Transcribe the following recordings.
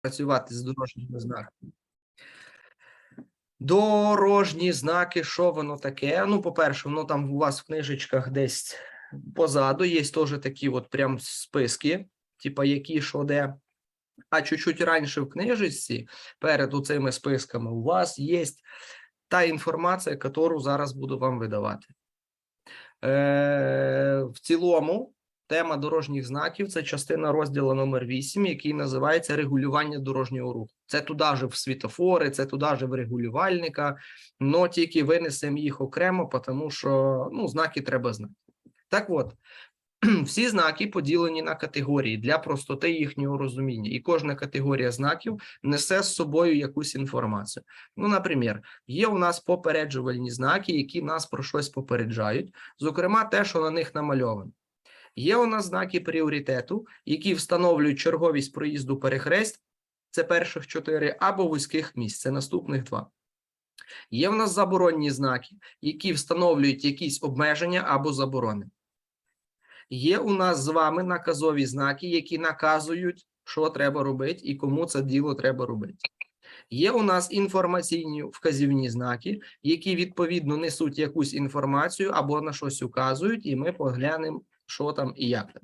працювати з дорожніми знаками. Дорожні знаки, що воно таке? Ну, по-перше, воно там у вас в книжечках десь позаду є теж такі от прям списки, типа які, що де. А чуть-чуть раніше в книжечці, перед цими списками, у вас є та інформація, яку зараз буду вам видавати. Е, в цілому, тема дорожніх знаків це частина розділу номер 8, який називається регулювання дорожнього руху. Це туди ж в світофори, це туди ж в регулювальника, але тільки винесемо їх окремо, тому що ну, знаки треба знати. Так от, всі знаки поділені на категорії для простоти їхнього розуміння, і кожна категорія знаків несе з собою якусь інформацію. Ну, наприклад, є у нас попереджувальні знаки, які нас про щось попереджають, зокрема, те, що на них намальовано. Є у нас знаки пріоритету, які встановлюють черговість проїзду перехрест, це перших чотири, або вузьких місць, це наступних два. Є у нас заборонні знаки, які встановлюють якісь обмеження або заборони. Є у нас з вами наказові знаки, які наказують, що треба робити і кому це діло треба робити. Є у нас інформаційні вказівні знаки, які відповідно несуть якусь інформацію або на щось указують, і ми поглянемо, що там і як там.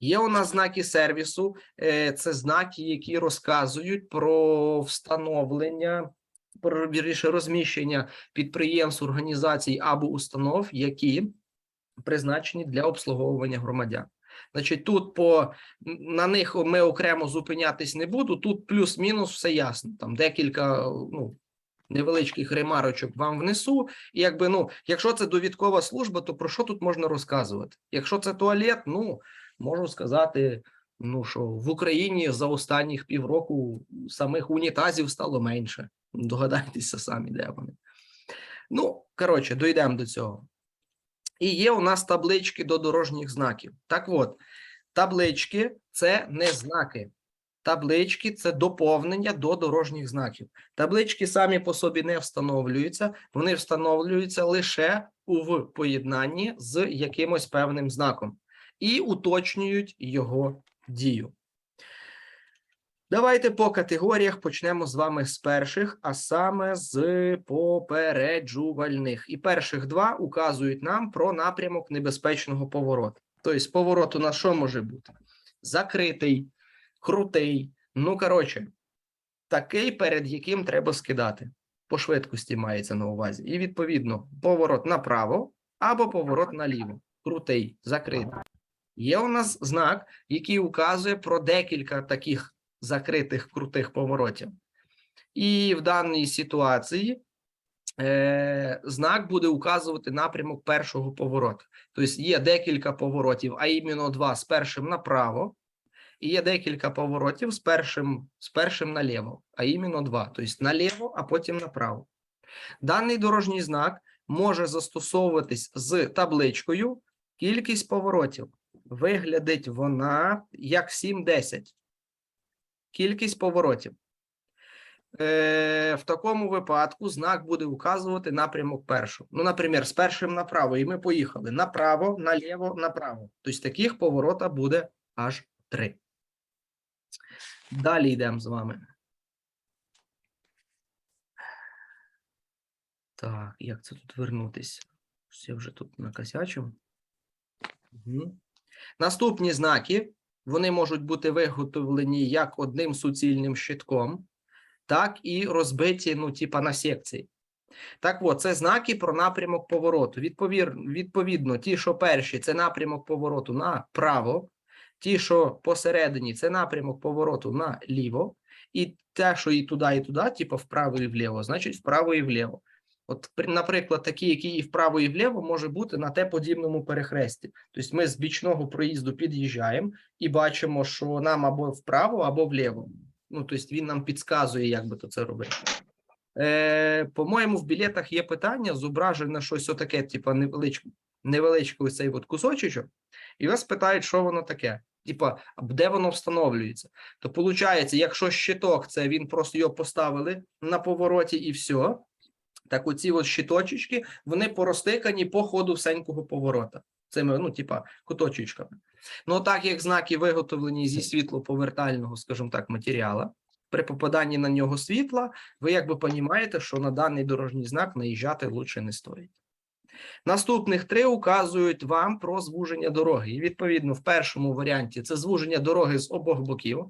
Є у нас знаки сервісу, е, це знаки, які розказують про встановлення, про вірніше, розміщення підприємств, організацій або установ, які призначені для обслуговування громадян. Значить, тут по на них ми окремо зупинятись не буду. Тут плюс-мінус все ясно. Там декілька ну, невеличких ремарочок вам внесу. І якби ну, якщо це довідкова служба, то про що тут можна розказувати? Якщо це туалет, ну можу сказати, ну що в Україні за останніх півроку самих унітазів стало менше. Догадайтеся самі, де вони. Ну, коротше, дійдемо до цього. І є у нас таблички до дорожніх знаків. Так от, таблички це не знаки. Таблички це доповнення до дорожніх знаків. Таблички самі по собі не встановлюються, вони встановлюються лише у поєднанні з якимось певним знаком і уточнюють його дію. Давайте по категоріях почнемо з вами з перших, а саме з попереджувальних. І перших два указують нам про напрямок небезпечного повороту. Тобто, поворот у нас що може бути? Закритий, крутий. Ну, коротше, такий, перед яким треба скидати. По швидкості мається на увазі. І, відповідно, поворот направо або поворот наліво. Крутий, закритий. Є у нас знак, який указує про декілька таких закритих крутих поворотів. І в даній ситуації е, знак буде указувати напрямок першого повороту. Тобто є декілька поворотів, а іменно два з першим направо, і є декілька поворотів з першим, з першим наліво, а іменно два. Тобто наліво, а потім направо. Даний дорожній знак може застосовуватись з табличкою кількість поворотів. Виглядить вона як 7-10 кількість поворотів. Е, В такому випадку знак буде указувати напрямок першого. Ну, наприклад, з першим направо, і ми поїхали направо, наліво, направо. Тобто таких поворота буде аж три. Далі йдемо з вами. Так, як це тут вернутися? Я вже тут накосячив. Угу. Наступні знаки вони можуть бути виготовлені як одним суцільним щитком, так і розбиті, ну, типа на секції. Так от, це знаки про напрямок повороту. Відповідно, ті, що перші, це напрямок повороту направо, ті, що посередині, це напрямок повороту наліво, і те, що і туди, і туди, типу вправо і вліво, значить вправо і вліво. От, наприклад, такі, які і вправо, і вліво, може бути на те подібному перехресті. Тобто ми з бічного проїзду під'їжджаємо і бачимо, що нам або вправо, або вліво. Ну, тобто він нам підказує, як би то це робити. Е, По-моєму, в білетах є питання, зображено щось отаке, типу невеличке, невеличкий цей от кусочок, і вас питають, що воно таке. Типа, де воно встановлюється? То виходить, якщо щиток, це він просто його поставили на повороті і все. Так, оці от щиточечки, вони порозтикані по ходу всенького поворота. Цими, ну, типа, куточечками. Ну, так як знаки виготовлені зі світлоповертального, скажімо так, матеріала, при попаданні на нього світла, ви якби розумієте, що на даний дорожній знак наїжджати лучше не стоїть. Наступних три указують вам про звуження дороги. І відповідно, в першому варіанті це звуження дороги з обох боків.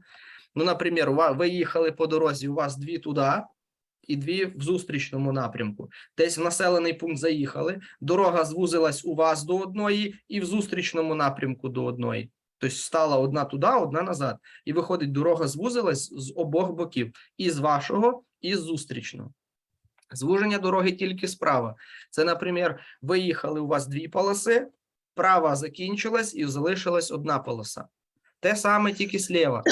Ну, наприклад, ви їхали по дорозі, у вас дві туди і дві в зустрічному напрямку. Десь в населений пункт заїхали, дорога звузилась у вас до одної і в зустрічному напрямку до одної. Тобто стала одна туди, одна назад. І виходить, дорога звузилась з обох боків: і з вашого, і з зустрічного. Звуження дороги тільки справа. Це, наприклад, ви їхали, у вас дві полоси, права закінчилась і залишилась одна полоса. Те саме тільки слева.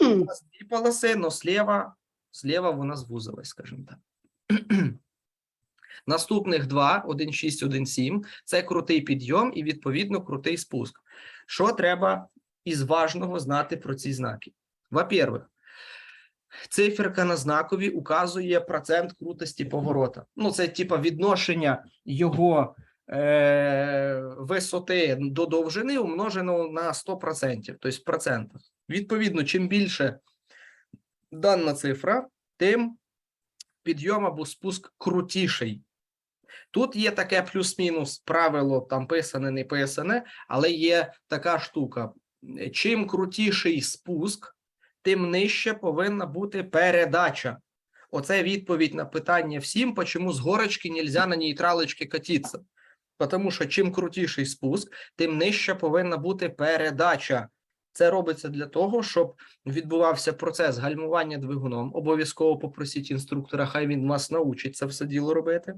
У вас дві полоси, але слева, слева вона звузилась, скажімо так. Наступних два, 1.6, 1.7, це крутий підйом і, відповідно, крутий спуск. Що треба із важного знати про ці знаки? Во-первых, циферка на знакові указує процент крутості поворота. Ну, це типа відношення його е, висоти до довжини умножено на 100%, тобто в процентах. Відповідно, чим більше дана цифра, тим підйом або спуск крутіший. Тут є таке плюс-мінус правило, там писане, не писане, але є така штука: чим крутіший спуск, тим нижче повинна бути передача. Оце відповідь на питання всім, чому з горочки нельзя на нейтралочки катитися. Тому що чим крутіший спуск, тим нижче повинна бути передача. Це робиться для того, щоб відбувався процес гальмування двигуном. Обов'язково попросіть інструктора, хай він вас научить це все діло робити.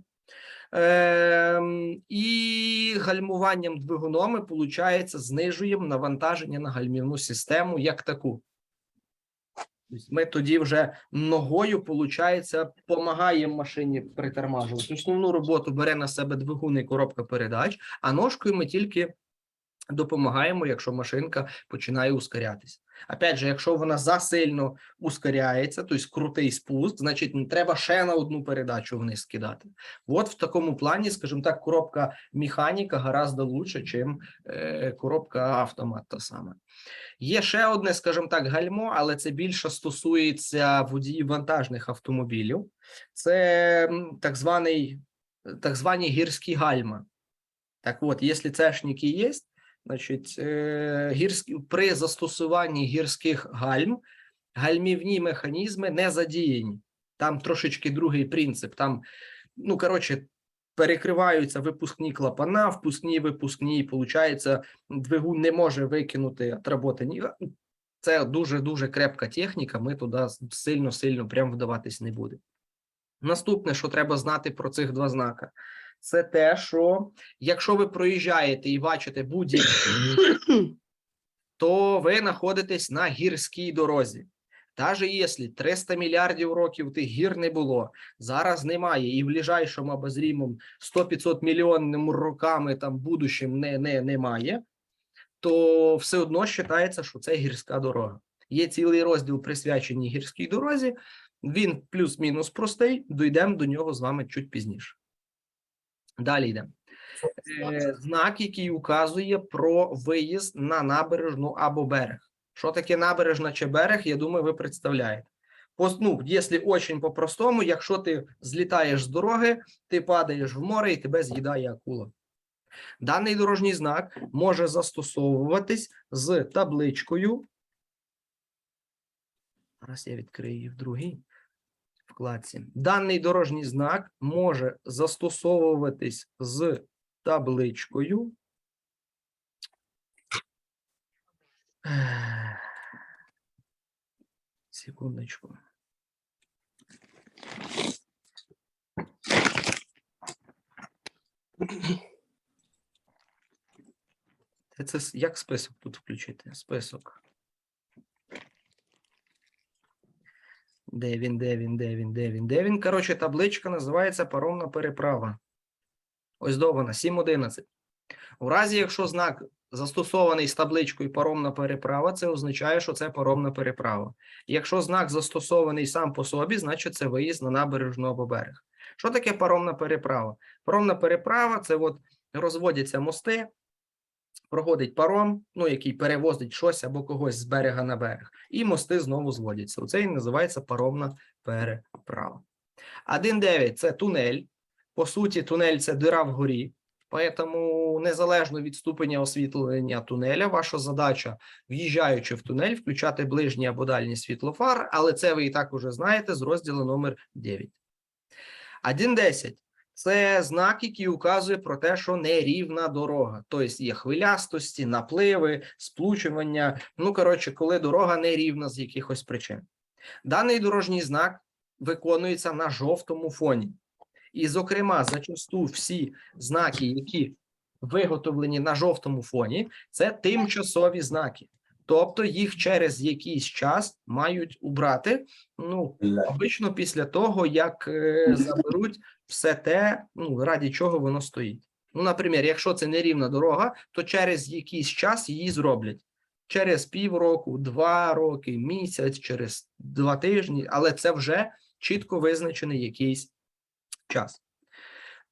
Ем, і гальмуванням двигуном ми, виходить, знижуємо навантаження на гальмівну систему як таку. Тобто Ми тоді вже ногою, виходить, допомагаємо машині притормажувати. Основну роботу бере на себе двигун і коробка передач, а ножкою ми тільки допомагаємо, якщо машинка починає ускорятися. Опять же, якщо вона засильно ускоряється, тобто крутий спуск, значить не треба ще на одну передачу вниз скидати. От в такому плані, скажімо так, коробка механіка гораздо лучше, чим е, коробка автомат та саме. Є ще одне, скажімо так, гальмо, але це більше стосується водіїв вантажних автомобілів. Це так званий так звані гірські гальма. Так от, якщо цешники є, значить, е, гірські, при застосуванні гірських гальм гальмівні механізми не задіяні. Там трошечки другий принцип. Там, ну, коротше, перекриваються випускні клапана, впускні, випускні, виходить, двигун не може викинути отработані. Це дуже-дуже крепка техніка, ми туди сильно-сильно прям вдаватись не будемо. Наступне, що треба знати про цих два знака, це те, що якщо ви проїжджаєте і бачите будь-який, то ви знаходитесь на гірській дорозі. Даже якщо 300 мільярдів років тих гір не було, зараз немає, і в ближайшому обозрімому 100-500 мільйонним роками там будущим не, не, немає, то все одно вважається, що це гірська дорога. Є цілий розділ присвячений гірській дорозі. Він плюс-мінус простий. Дійдемо до нього з вами чуть пізніше. Далі йдемо. Е, Знак, який указує про виїзд на набережну або берег. Що таке набережна чи берег, я думаю, ви представляєте. Ну, якщо очень по-простому, якщо ти злітаєш з дороги, ти падаєш в море і тебе з'їдає акула. Даний дорожній знак може застосовуватись з табличкою. Зараз я відкрию її в другій вкладці. Даний дорожній знак може застосовуватись з табличкою. Секундочку. Це, як список тут включити? Список. Де він, де він, де він, де він, де він? Коротше, табличка називається паромна переправа. Ось до вона, 7.11. У разі, якщо знак застосований з табличкою паромна переправа, це означає, що це паромна переправа. Якщо знак застосований сам по собі, значить це виїзд на набережну або берег. Що таке паромна переправа? Паромна переправа це от розводяться мости, проходить паром, ну який перевозить щось або когось з берега на берег, і мости знову зводяться. Оце і називається паромна переправа. 1.9 – це тунель. По суті, тунель це дира вгорі. Поэтому незалежно від ступеня освітлення тунеля, ваша задача, в'їжджаючи в тунель, включати ближній або дальній світлофар, але це ви і так уже знаєте з розділу номер 9. 1.10 – це знак, який указує про те, що нерівна дорога. Тобто є хвилястості, напливи, сплучування. Ну, коротше, коли дорога нерівна з якихось причин. Даний дорожній знак виконується на жовтому фоні. І, зокрема, зачасту всі знаки, які виготовлені на жовтому фоні, це тимчасові знаки. Тобто їх через якийсь час мають убрати. Ну, обично після того, як е, заберуть все те, ну, раді чого воно стоїть. Ну, наприклад, якщо це нерівна дорога, то через якийсь час її зроблять. Через півроку, два роки, місяць, через два тижні, але це вже чітко визначений якийсь час.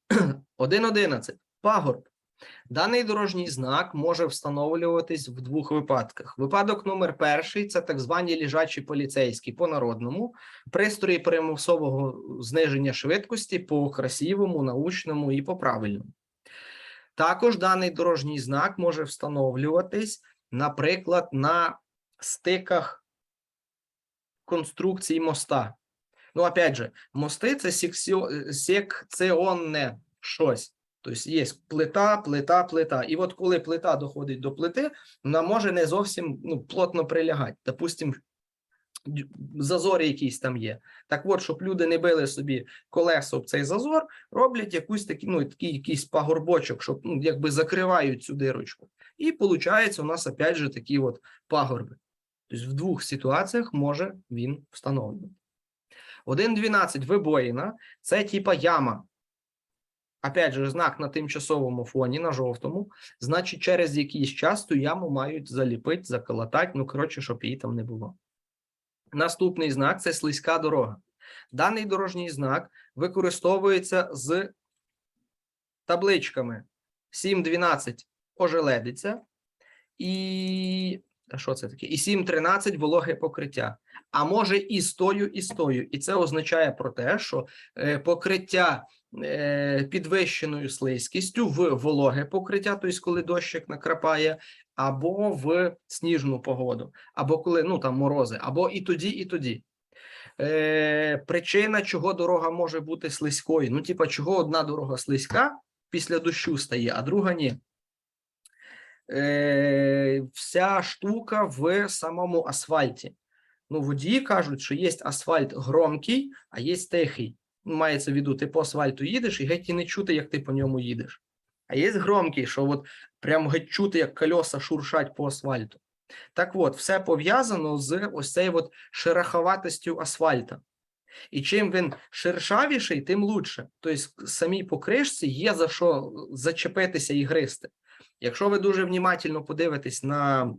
1.11. Пагорб. Даний дорожній знак може встановлюватись в двох випадках. Випадок номер перший це так звані лежачі поліцейські по народному, пристрої примусового зниження швидкості по красивому, научному і по правильному. Також даний дорожній знак може встановлюватись, наприклад, на стиках конструкції моста. Ну, опять же, мости це секціонне щось. Тобто є плита, плита, плита. І от коли плита доходить до плити, вона може не зовсім ну, плотно прилягати. Допустим, дю- зазор якийсь там є. Так от, щоб люди не били собі колесо в цей зазор, роблять якусь такі, ну, такий якийсь пагорбочок, щоб ну, якби закривають цю дирочку. І виходить, у нас опять же такі от пагорби. Тобто в двох ситуаціях може він встановлювати. 1.12 вибоїна це типа яма. Опять же, знак на тимчасовому фоні, на жовтому. Значить, через якийсь час ту яму мають заліпити, заколотати, ну, коротше, щоб її там не було. Наступний знак це слизька дорога. Даний дорожній знак використовується з табличками 7.12 ожеледиця і. Що це таке? І 7.13 вологе покриття. А може і з тою, і з тою. І це означає про те, що е, покриття підвищеною слизькістю в вологе покриття, тобто коли дощик накрапає, або в сніжну погоду, або коли ну там морози, або і тоді, і тоді. Е, причина, чого дорога може бути слизькою. Ну, типа, чого одна дорога слизька після дощу стає, а друга ні. Е, вся штука в самому асфальті. Ну, водії кажуть, що є асфальт громкий, а є тихий. Мається в виду, ти по асфальту їдеш і геть і не чути, як ти по ньому їдеш. А є громкий, що от прям геть чути, як кольоса шуршать по асфальту. Так от, все пов'язано з ось цією от шероховатостю асфальта. І чим він шершавіший, тим лучше. Тобто, самій покришці є за що зачепитися і гристи. Якщо ви дуже внимательно подивитесь на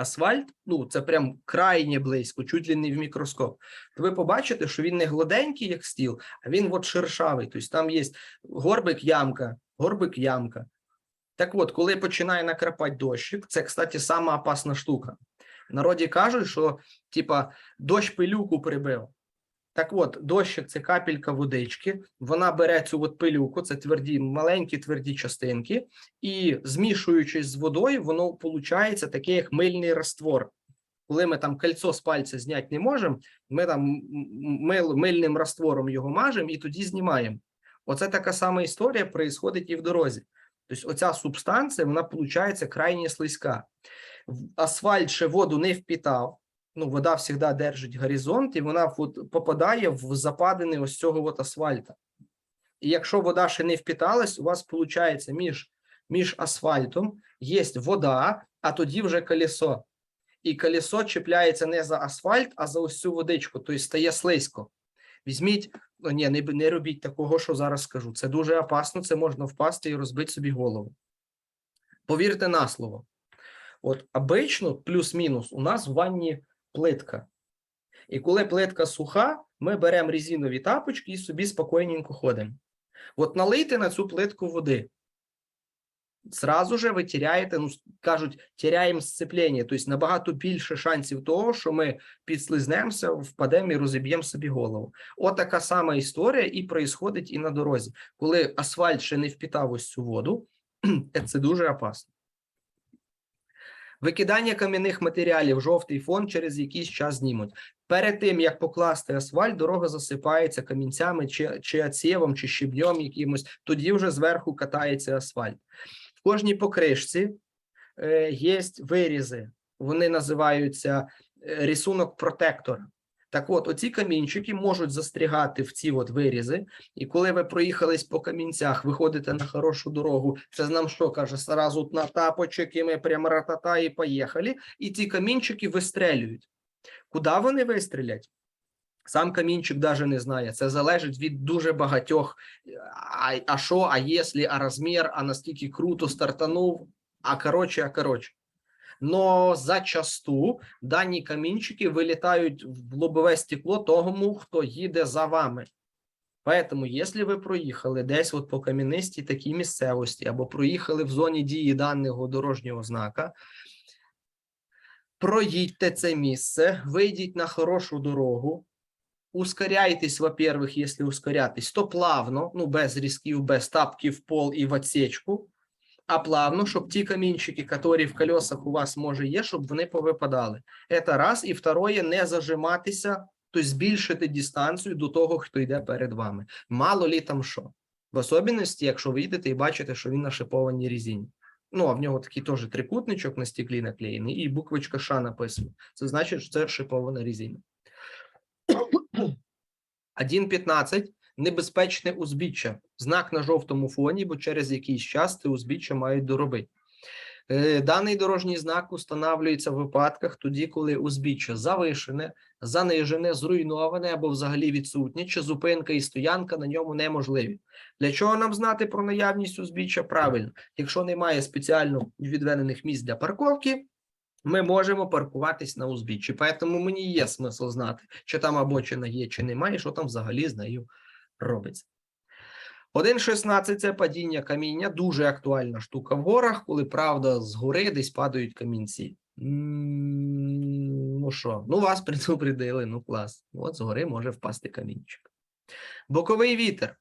асфальт, ну це прям крайне близько, чуть ли не в мікроскоп, то ви побачите, що він не гладенький, як стіл, а він от шершавий. Тобто там є горбик ямка, горбик ямка. Так от, коли починає накрапати дощик, це, кстати, сама опасна штука. В народі кажуть, що типа дощ пилюку прибив. Так от, дощик це капелька водички, вона бере цю от пилюку, це тверді, маленькі тверді частинки, і змішуючись з водою, воно виходить таке, як мильний раствор. Коли ми там кольцо з пальця зняти не можемо, ми там мил, мильним раствором його мажемо і тоді знімаємо. Оце така сама історія происходить і в дорозі. Тобто, оця субстанція, вона виходить крайне слизька. Асфальт ще воду не впітав, ну, вода завжди держить горизонт, і вона от попадає в западини ось цього от асфальта. І якщо вода ще не впіталась, у вас виходить між, між асфальтом є вода, а тоді вже колесо. І колесо чіпляється не за асфальт, а за ось цю водичку, тобто стає слизько. Візьміть, ну, ні, не, не робіть такого, що зараз скажу. Це дуже опасно, це можна впасти і розбити собі голову. Повірте на слово. От обично, плюс-мінус, у нас в ванні плитка. І коли плитка суха, ми беремо резинові тапочки і собі спокійненько ходимо. От налийте на цю плитку води. сразу же ви теряєте, ну кажуть, теряємо сцеплення, тобто набагато більше шансів того, що ми підслизнемося, впадемо і розіб'ємо собі голову. От така сама історія і проїсходить і на дорозі. Коли асфальт ще не впітав ось цю воду, це дуже опасно. Викидання кам'яних матеріалів, жовтий фон через якийсь час знімуть. Перед тим як покласти асфальт, дорога засипається камінцями, чи, чи ацєвом, чи щебньом якимось. Тоді вже зверху катається асфальт. В кожній покришці е, є вирізи. Вони називаються е, рисунок протектора. Так от, оці камінчики можуть застрягати в ці от вирізи, і коли ви проїхались по камінцях, виходите на хорошу дорогу, це нам що каже, сразу на тапочок, і ми прямо ратата і поїхали, і ці камінчики вистрелюють. Куди вони вистрілять? Сам камінчик навіть не знає. Це залежить від дуже багатьох. А, а що, а якщо, а розмір, а наскільки круто стартанув, а коротше, а коротше. Но зачасту дані камінчики вилітають в лобове стекло тому, хто їде за вами. Поэтому, якщо ви проїхали десь от по кам'янистій такій місцевості, або проїхали в зоні дії даного дорожнього знака, проїдьте це місце, вийдіть на хорошу дорогу, ускоряйтесь, во-первых, якщо ускорятись, то плавно, ну без різків, без тапків в пол і в отсечку, а плавно, щоб ті камінчики, які в колесах у вас може є, щоб вони повипадали. Це раз. І второе, не зажиматися, тобто збільшити дистанцію до того, хто йде перед вами. Мало лі там що. В особливості, якщо ви йдете і бачите, що він на шипованій резині. Ну, а в нього такий теж трикутничок на стеклі наклеєний, і буквочка Ш написана. Це значить, що це шипована резина. 1.15 небезпечне узбіччя. Знак на жовтому фоні, бо через якийсь час ці узбіччя мають доробити. Е, Даний дорожній знак устанавлюється в випадках тоді, коли узбіччя завишене, занижене, зруйноване або взагалі відсутнє, чи зупинка і стоянка на ньому неможливі. Для чого нам знати про наявність узбіччя? Правильно, якщо немає спеціально відведених місць для парковки, ми можемо паркуватись на узбіччі. Тому мені є смисл знати, чи там обочина є, чи немає, що там взагалі з нею робиться. 1.16 – це падіння каміння, дуже актуальна штука в горах, коли правда з гори десь падають камінці. Ну що, ну вас предупредили, ну клас. От з гори може впасти камінчик. Боковий вітер.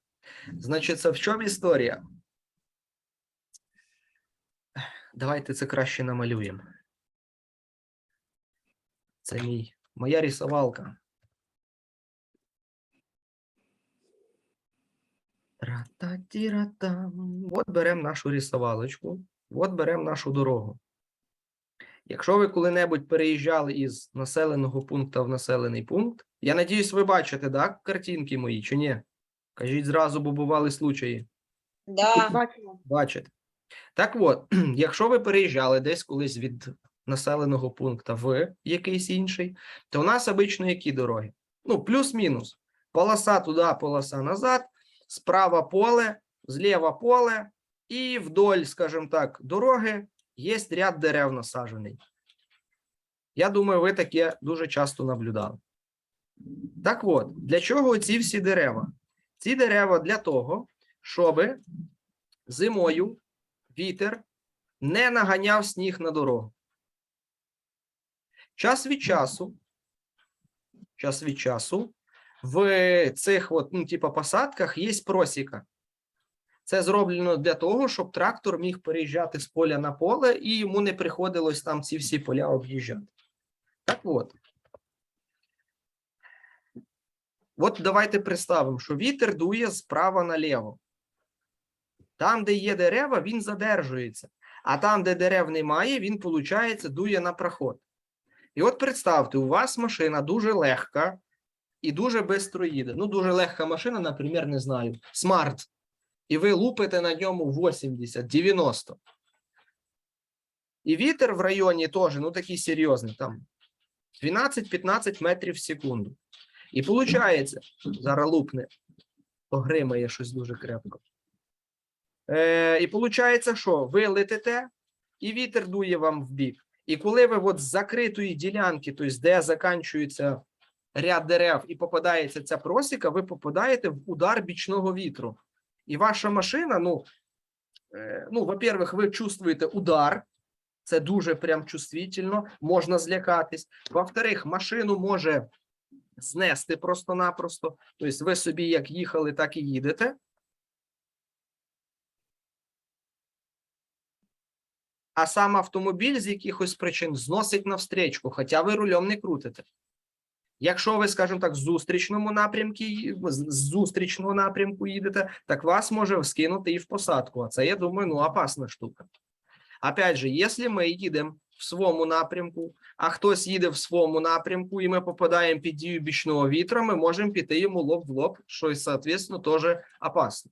Значить, це в чому історія? Давайте це краще намалюємо. Це мій, моя рисовалка. Тра-та-ті-ра-там. От беремо нашу рисовалочку, от беремо нашу дорогу. Якщо ви коли-небудь переїжджали із населеного пункту в населений пункт, я надіюсь, ви бачите, так, картинки мої чи ні? Кажіть зразу, бо бували случаї. Да. Бачите. Так от, якщо ви переїжджали десь колись від населеного пункту в якийсь інший, то у нас обично які дороги? Ну, плюс-мінус. Полоса туди, полоса назад, справа поле, зліва поле, і вдоль, скажімо так, дороги є ряд дерев насаджений. Я думаю, ви таке дуже часто наблюдали. Так от, для чого ці всі дерева? Ці дерева для того, щоб зимою вітер не наганяв сніг на дорогу. Час від часу, час від часу, в цих от, ну, типа, посадках є просіка. Це зроблено для того, щоб трактор міг переїжджати з поля на поле і йому не приходилось там ці всі поля об'їжджати. Так от. От давайте представимо, що вітер дує справа наліво. Там, де є дерева, він задержується. А там, де дерев немає, він, виходить, дує на проход. І от представте, у вас машина дуже легка і дуже швидко їде. Ну, дуже легка машина, наприклад, не знаю, смарт. І ви лупите на ньому 80, 90. І вітер в районі теж, ну такий серйозний, там 12-15 метрів в секунду. І виходить, зараз лупне, погримає щось дуже крепко. Е, і виходить, що ви летите, і вітер дує вам в бік. І коли ви от з закритої ділянки, тобто де закінчується ряд дерев і попадається ця просіка, ви попадаєте в удар бічного вітру. І ваша машина, ну, е, ну, во-первых, ви чувствуєте удар, це дуже прям чувствительно, можна злякатись. Во-вторых, машину може знести просто-напросто. Тобто ви собі як їхали, так і їдете. А сам автомобіль з якихось причин зносить навстрічку, хоча ви рулем не крутите. Якщо ви, скажімо так, з зустрічному напрямку, з зустрічного напрямку їдете, так вас може скинути і в посадку. А це, я думаю, ну, опасна штука. Опять же, якщо ми їдемо в своєму напрямку, а хтось їде в своєму напрямку, і ми попадаємо під дію бічного вітра, ми можемо піти йому лоб в лоб, що, соответственно, теж опасно.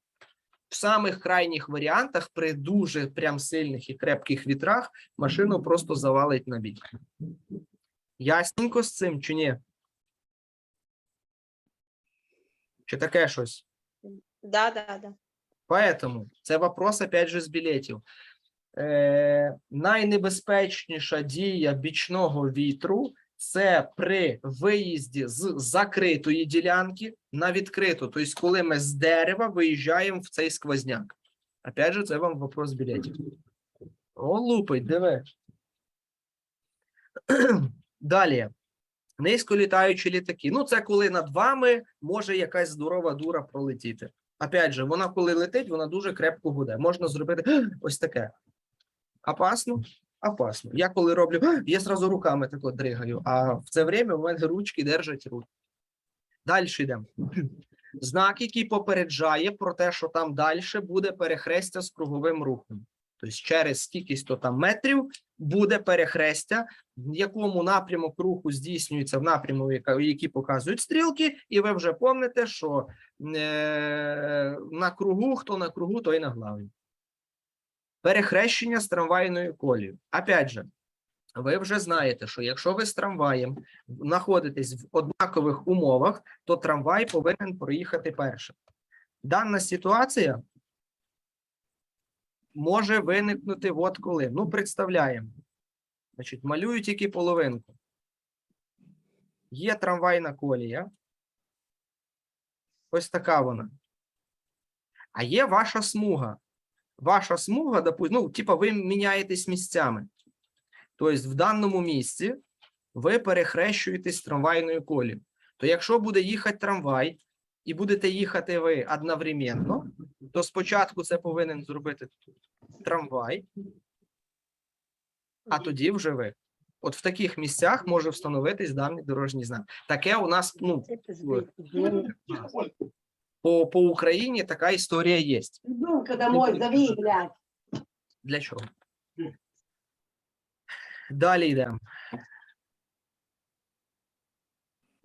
В самих крайніх варіантах, при дуже прям сильних і крепких вітрах, машину просто завалить на бік. Ясненько з цим чи ні? Чи таке щось? Да, да, да. Поэтому це вопрос, опять же, з білетів. Е, найнебезпечніша дія бічного вітру це при виїзді з закритої ділянки на відкриту. Тобто, коли ми з дерева виїжджаємо в цей сквозняк. Опять же, це вам вопрос білетів. О, лупить, диви. Далі. Низьколітаючі літаки. Ну, це коли над вами може якась здорова дура пролетіти. Опять же, вона коли летить, вона дуже крепко гуде. Можна зробити ось таке. Опасно? Опасно. Я коли роблю, я зразу руками так дригаю, а в це время у мене ручки держать руки. Далі йдемо. Знак, який попереджає про те, що там далі буде перехрестя з круговим рухом. Тобто через скількись то там метрів буде перехрестя, в якому напрямок руху здійснюється в напрямку, які показують стрілки, і ви вже помните, що е, на кругу, хто на кругу, той на главі. Перехрещення з трамвайною колією. Опять же, ви вже знаєте, що якщо ви з трамваєм знаходитесь в однакових умовах, то трамвай повинен проїхати першим. Дана ситуація може виникнути от коли. Ну, представляємо. Значить, малюю тільки половинку. Є трамвайна колія. Ось така вона. А є ваша смуга. Ваша смуга, допу- ну, типа, ви міняєтесь місцями. Тобто, в даному місці ви перехрещуєтесь трамвайною колією. То якщо буде їхати трамвай, і будете їхати ви одновременно, то спочатку це повинен зробити трамвай, а тоді вже ви. От в таких місцях може встановитись даний дорожній знак. Таке у нас ну, по, по Україні така історія є. Ребенка домой зови, блядь. Для чого? Далі йдемо.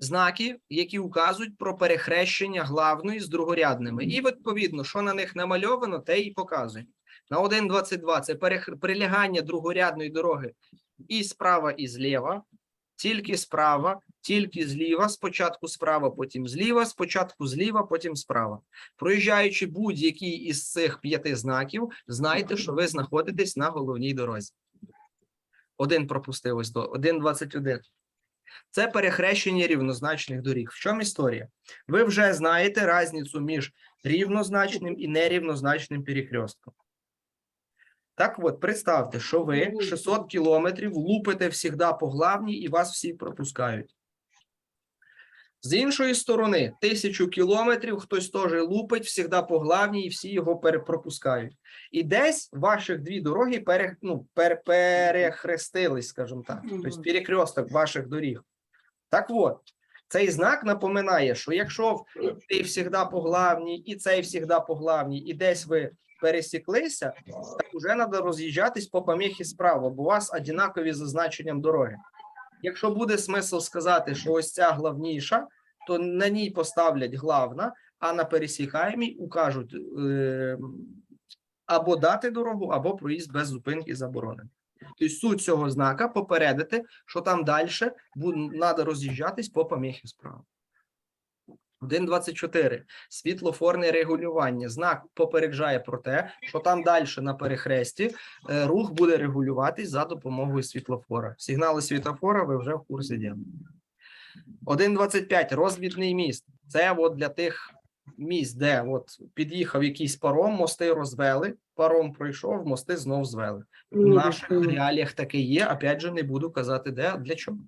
Знаки, які указують про перехрещення главної з другорядними. І відповідно, що на них намальовано, те і показує. На 1.22 це прилягання другорядної дороги і справа, і зліва, тільки справа, тільки зліва, спочатку справа, потім зліва, спочатку зліва, потім справа. Проїжджаючи будь-який із цих п'яти знаків, знайте, що ви знаходитесь на головній дорозі. Один пропустив ось до 1.21. Це перехрещення рівнозначних доріг. В чому історія? Ви вже знаєте різницю між рівнозначним і нерівнозначним перекрестком. Так от, представте, що ви 600 кілометрів лупите завжди по главній і вас всі пропускають. З іншої сторони, тисячу кілометрів хтось теж лупить завжди по главній і всі його перепропускають. І десь ваших дві дороги пере, ну, пер, перехрестились, скажімо так. Тобто перекресток ваших доріг. Так от, цей знак напоминає, що якщо ти завжди по главній, і цей завжди по главній, і десь ви пересіклися, так вже треба роз'їжджатись по поміхі справа, бо у вас однакові за значенням дороги. Якщо буде смисл сказати, що ось ця главніша, то на ній поставлять главна, а на пересікаємій укажуть е, або дати дорогу, або проїзд без зупинки заборонений. Тобто суть цього знака попередити, що там далі треба роз'їжджатись по поміхі справа. 1.24. Світлофорне регулювання. Знак попереджає про те, що там далі на перехресті е, рух буде регулюватись за допомогою світлофора. Сигнали світлофора ви вже в курсі діла. 1.25. Розвідний міст. Це от для тих місць, де от під'їхав якийсь паром, мости розвели, паром пройшов, мости знов звели. В наших реаліях таке є. Опять же, не буду казати, де для чого.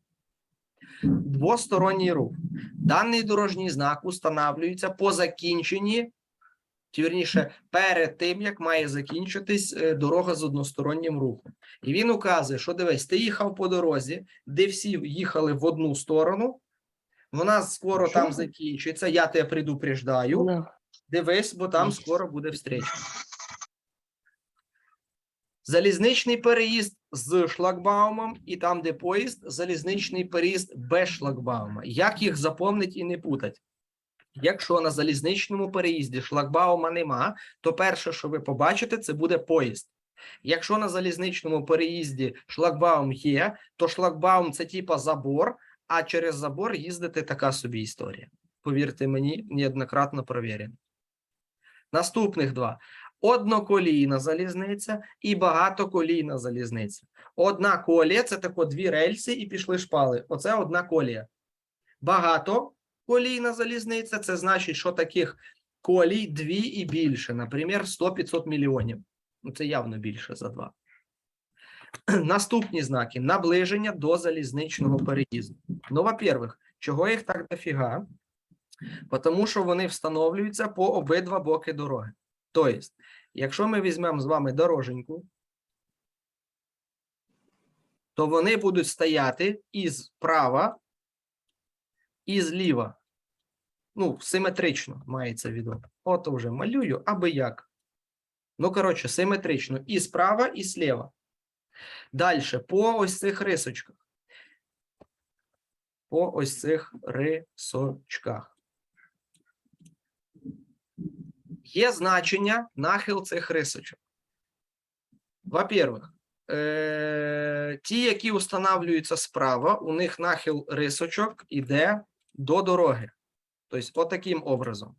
Двосторонній рух. Даний дорожній знак устанавлюється по закінченні, чи вірніше, перед тим, як має закінчитись е, дорога з одностороннім рухом. І він указує, що дивись, ти їхав по дорозі, де всі їхали в одну сторону, вона скоро там закінчиться. Я тебе предупреждаю. Дивись, бо там скоро буде встреча. Залізничний переїзд з шлагбаумом і там, де поїзд, залізничний переїзд без шлагбаума. Як їх запомнить і не путать? Якщо на залізничному переїзді шлагбаума нема, то перше, що ви побачите, це буде поїзд. Якщо на залізничному переїзді шлагбаум є, то шлагбаум це типа забор, а через забор їздити така собі історія. Повірте мені, неоднократно провірено. Наступних два: одноколійна залізниця і багатоколійна залізниця. Одна колія це тако дві рельси і пішли шпали. Оце одна колія. Багатоколійна залізниця це значить, що таких колій дві і більше, наприклад, 100-500 мільйонів. Ну, це явно більше за два. Наступні знаки наближення до залізничного переїзду. Ну, во-первых, чого їх так дофіга? Тому що вони встановлюються по обидва боки дороги. Тобто, якщо ми візьмемо з вами дороженьку, то вони будуть стояти і справа, і зліва. Ну, симетрично мається в виду. От вже малюю, аби як. Ну, коротше, симетрично і справа, і сліва. Далі, по ось цих рисочках. По ось цих рисочках. Є значення нахил цих рисочок. Во-первых, е- ті, які встановлюються справа, у них нахил рисочок іде до дороги. Тобто, отаким образом.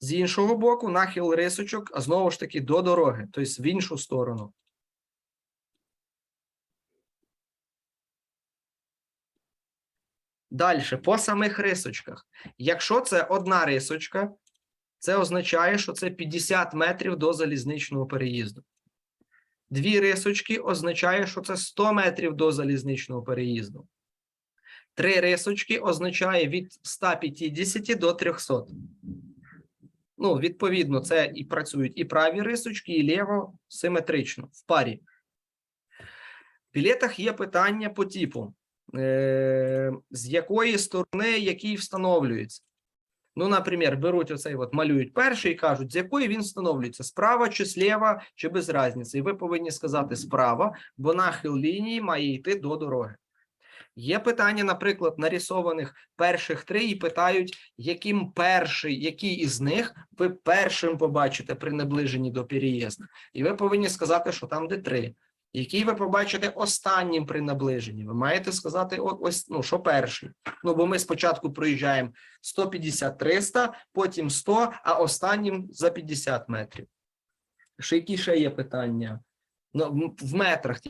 З іншого боку, нахил рисочок, а знову ж таки до дороги, тобто в іншу сторону. Далі, по самих рисочках. Якщо це одна рисочка, це означає, що це 50 метрів до залізничного переїзду. Дві рисочки означає, що це 100 метрів до залізничного переїзду. Три рисочки означає від 150 до 300. Ну, відповідно, це і працюють і праві рисочки, і ліво симетрично в парі. В білетах є питання по типу, з якої сторони який встановлюється. Ну, наприклад, беруть оцей от, малюють перший і кажуть, з якої він встановлюється, справа чи зліва, чи без різниці. І ви повинні сказати справа, бо нахил лінії має йти до дороги. Є питання, наприклад, нарисованих перших три, і питають, яким перший, який із них ви першим побачите при наближенні до переїзду. І ви повинні сказати, що там де три. Який ви побачите останнім при наближенні. Ви маєте сказати, ось ну що перший. Ну бо ми спочатку проїжджаємо 150-300, потім 100, а останнім за 50 метрів. Ще які ще є питання? Ну, в метрах